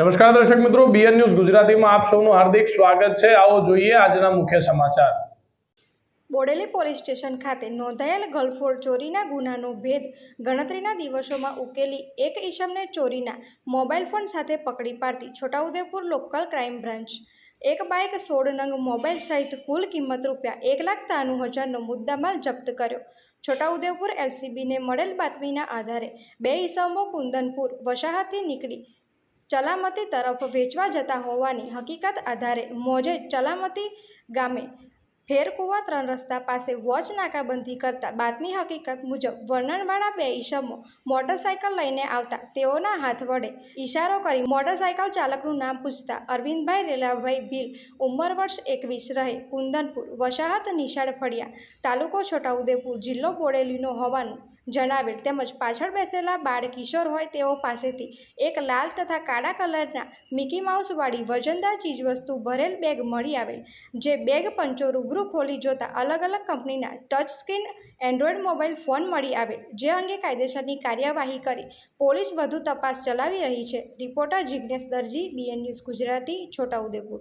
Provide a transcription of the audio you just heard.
નમસ્કાર દર્શક મિત્રો બીએન ન્યૂઝ ગુજરાતીમાં આપ સૌનું હાર્દિક સ્વાગત છે. આવો જોઈએ આજના મુખ્ય સમાચાર. બોડેલી પોલીસ સ્ટેશન ખાતે નોંધાયેલ ગલફોડ ચોરીના ગુનાનો ભેદ ગણતરીના દિવસોમાં ઉકેલી એક ઈસમને ચોરીના મોબાઈલ ફોન સાથે પકડી પાડતી છોટાઉદેપુર લોકલ ક્રાઇમ બ્રાન્ચ. એક બાઇક સોળ નંગ મોબાઈલ સહિત કુલ કિંમત રૂપિયા એક લાખ ત્રાણું હજારનો મુદ્દામાલ જપ્ત કર્યો. છોટાઉદેપુર એલસીબીને મળેલ બાતમીના આધારે બે ઈસમો કુંદનપુર વસાહતથી નીકળી ચલામતી તરફ વેચવા જતા હોવાની હકીકત આધારે મોજે ચલામતી ગામે ફેરકુવા ત્રણ રસ્તા પાસે વોચ નાકાબંધી કરતા બાતમી હકીકત મુજબ વર્ણનવાળા બે ઈસમો મોટરસાયકલ લઈને આવતા. તેઓના હાથ વડે ઈશારો કરી મોટરસાયકલ ચાલકનું નામ પૂછતા અરવિંદભાઈ રેલાભાઈ ભીલ ઉંમર વર્ષ એકવીસ રહે, કુંદનપુર, વસાહત નિશાળ ફળિયા તાલુકો છોટાઉદેપુર જિલ્લો બોડેલીનો હોવાનું જણાવેલ તેમજ પાછળ બેસેલા બાળ કિશોર હોય તેઓ પાસેથી એક લાલ તથા કાળા કલરના મિકી માઉસવાળી વજનદાર ચીજવસ્તુ ભરેલ બેગ મળી આવેલ, જે બેગ પંચો રૂબરૂ ખોલી જોતાં અલગ અલગ કંપનીના touch screen android mobile phone મળી આવેલ, જે અંગે કાયદેસરની કાર્યવાહી કરી પોલીસ વધુ તપાસ ચલાવી રહી છે. Reporter Jignesh Darji, BN news Gujarati, Chhota Udepur.